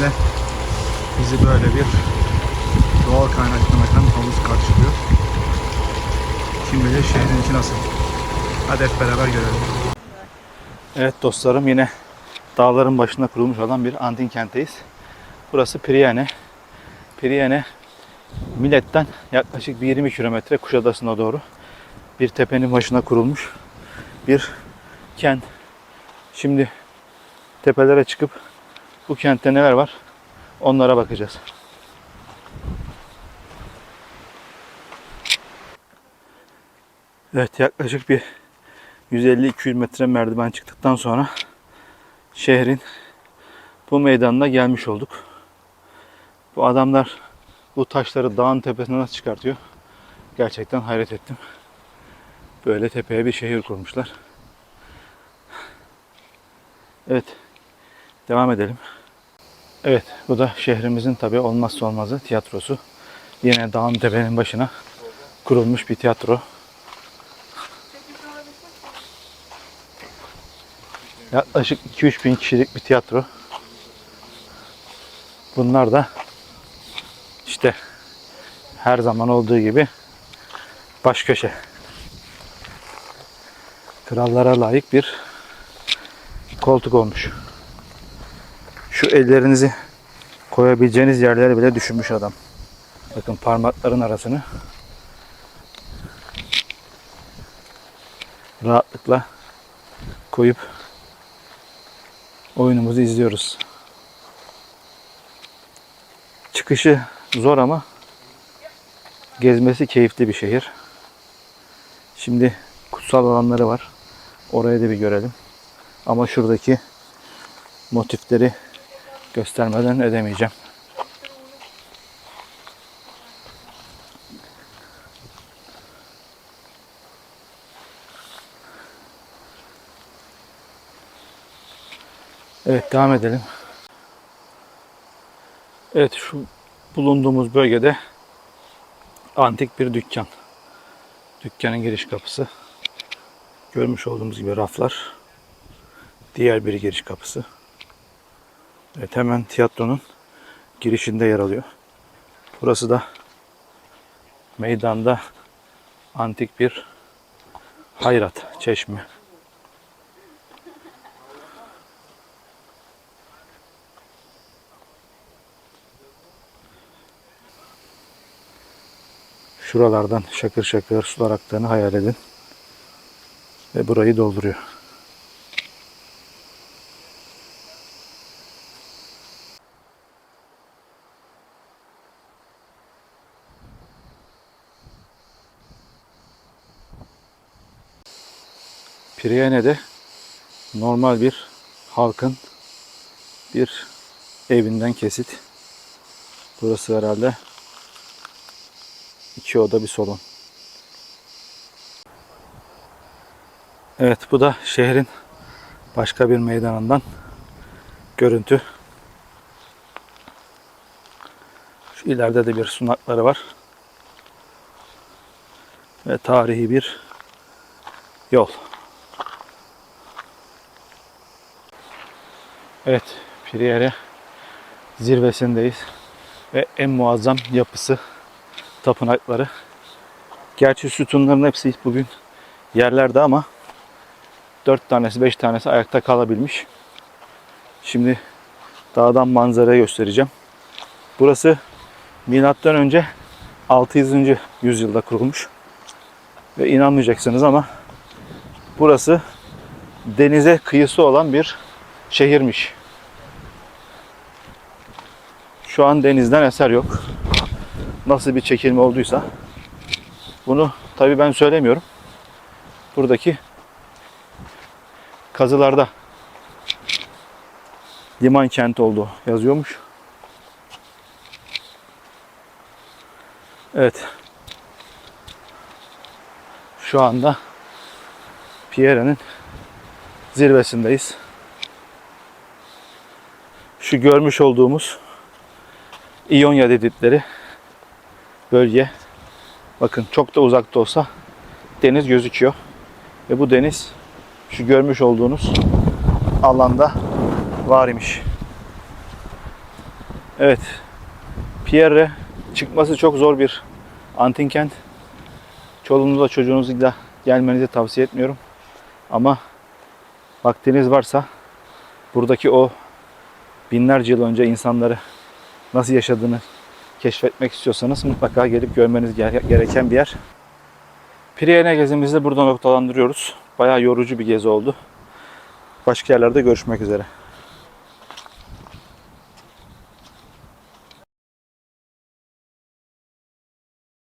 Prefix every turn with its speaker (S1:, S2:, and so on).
S1: şekilde bizi böyle bir doğal kaynaklardan havuz karşılıyor. Kim bilir şehrin içi nasıl? Hadi hep beraber görelim. Evet dostlarım yine dağların başında kurulmuş olan bir antin kentteyiz. Burası Priyane. Priyane Millet'ten yaklaşık bir 20 kilometre Kuşadası'na doğru bir tepenin başına kurulmuş bir kent. Şimdi tepelere çıkıp bu kentte neler var onlara bakacağız. Evet yaklaşık bir 150-200 metre merdiven çıktıktan sonra şehrin bu meydanına gelmiş olduk. Bu adamlar bu taşları dağın tepesine nasıl çıkartıyor? Gerçekten hayret ettim. Böyle tepeye bir şehir kurmuşlar. Evet. Devam edelim. Evet. Bu da şehrimizin tabi olmazsa olmazı tiyatrosu. Yine dağın tepenin başına kurulmuş bir tiyatro. Yaklaşık 2-3 bin kişilik bir tiyatro. Bunlar da işte her zaman olduğu gibi baş köşe. Krallara layık bir koltuk olmuş. Şu ellerinizi koyabileceğiniz yerlere bile düşünmüş adam. Bakın parmakların arasını rahatlıkla koyup oyunumuzu izliyoruz. Çıkışı zor ama gezmesi keyifli bir şehir. Şimdi kutsal alanları var. Orayı da bir görelim. Ama şuradaki motifleri göstermeden edemeyeceğim. Evet devam edelim. Evet şu bulunduğumuz bölgede antik bir dükkan. Dükkanın giriş kapısı. Görmüş olduğumuz gibi raflar. Diğer bir giriş kapısı. Evet hemen tiyatronun girişinde yer alıyor. Burası da meydanda antik bir hayrat çeşme. Şuralardan şakır şakır sular aktığını hayal edin. Ve burayı dolduruyor. Priyene'de normal bir halkın bir evinden kesit. Burası herhalde iki oda bir salon. Evet bu da şehrin başka bir meydanından görüntü. Şu ileride de bir sunakları var. Ve tarihi bir yol. Evet, Priyere zirvesindeyiz. Ve en muazzam yapısı, tapınakları. Gerçi sütunların hepsi bugün yerlerde ama 4 tanesi 5 tanesi ayakta kalabilmiş. Şimdi dağdan manzarayı göstereceğim. Burası milattan önce 600. yüzyılda kurulmuş. Ve inanmayacaksınız ama burası denize kıyısı olan bir şehirmiş. Şu an denizden eser yok. Nasıl bir çekilme olduysa bunu tabii ben söylemiyorum. Buradaki kazılarda liman kenti olduğu yazıyormuş. Evet. Şu anda Pierre'nin zirvesindeyiz. Şu görmüş olduğumuz İonya dedikleri bölge bakın çok da uzakta olsa deniz gözüküyor. Ve bu deniz şu görmüş olduğunuz alanda var imiş. Evet. Pierre çıkması çok zor bir antin kent. Çoluğunuzla çocuğunuzla gelmenizi tavsiye etmiyorum. Ama vaktiniz varsa buradaki o binlerce yıl önce insanları nasıl yaşadığını keşfetmek istiyorsanız mutlaka gelip görmeniz gere- gereken bir yer. Priyene gezimizi burada noktalandırıyoruz. Bayağı yorucu bir gezi oldu. Başka yerlerde görüşmek üzere.